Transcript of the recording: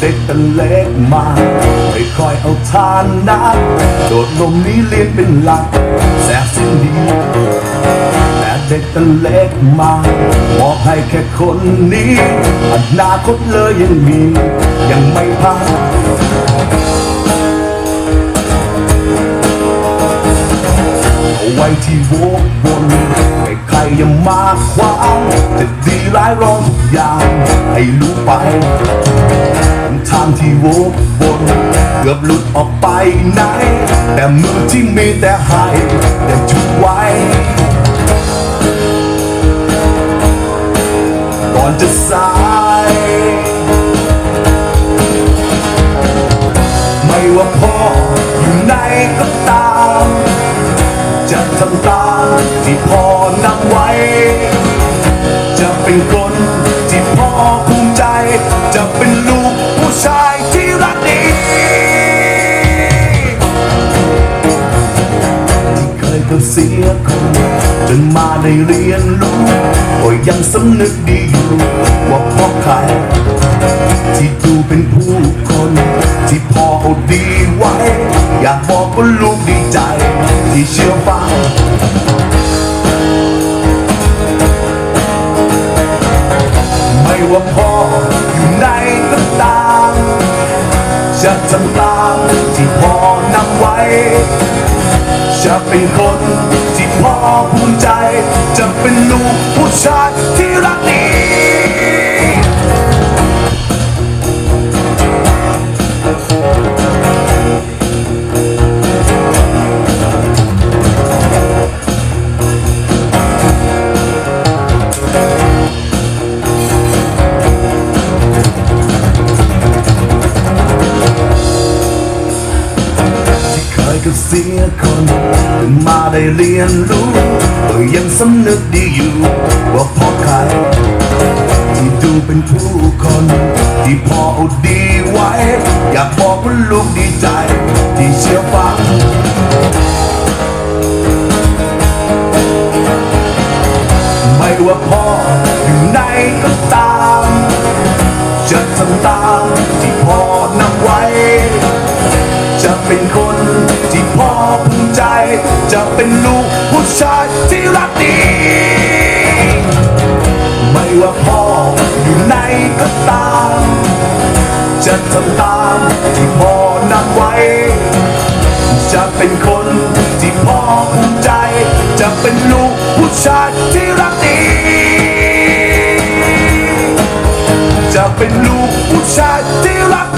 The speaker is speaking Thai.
เด็กแต่เล็กมาไม่ค่อยเอาทานนักโดดลมนี้เลี้ยงเป็นหลักแสบสิ้นดีแต่เด็กแต่เล็กมามอบให้แค่คนนี้อนาคตเลยยังมี ยังไม่พังเอาไว้ที่โวกวนให้ใครย่ามาขวางจะดีร้ายร้อนทุกอย่างให้รู้ไป วกวนเกือบหลุดออกไปไหน แต่มือที่มีแต่ให้ยังจุดไว้ ก่อนจะสาย ไม่ว่าพ่ออยู่ไหนก็ตาม จะทำตามที่พ่อนำไว้ จะเป็นคนที่พ่อ สียคนจนมาได้เรียนรู้ก็ยังสำนึกดีอยู่ว่าพ่อใครที่ดูเป็นผู้คน ที่พ่อเอาดีไว้ อยากบอกว่าลูกดีใจ ที่เชื่อฟังไม่ว่าพ่ออยู่ไหนก็ตามจะทำตามที่พ่อนำไว้ จะเป็นคนที่พ่อภูมิใจ จะเป็นลูกผู้ชาย ก็เสียคนจนมาได้เรียนรู้ก็ยังสำนึกดีอยู่ ว่าพ่อใครที่ดูเป็นผู้คน ที่พอเอาดีไว้ อยากบอกว่าลูกดีใจ ที่เชื่อฟังไม่ว่าพ่ออยู่ไหนก็ตาม จะทำตามที่พ่อน เป็นคนที่พ่อภูมิใจ จะเป็นลูกผู้ชายที่รักดี ไม่ว่าพ่ออยู่ไหนก็ตาม จะทำตามที่พ่อนำไว้ จะเป็นคนที่พ่อภูมิใจ จะเป็นลูกผู้ชายที่รักดี จะเป็นลูกผู้ชายที่รัก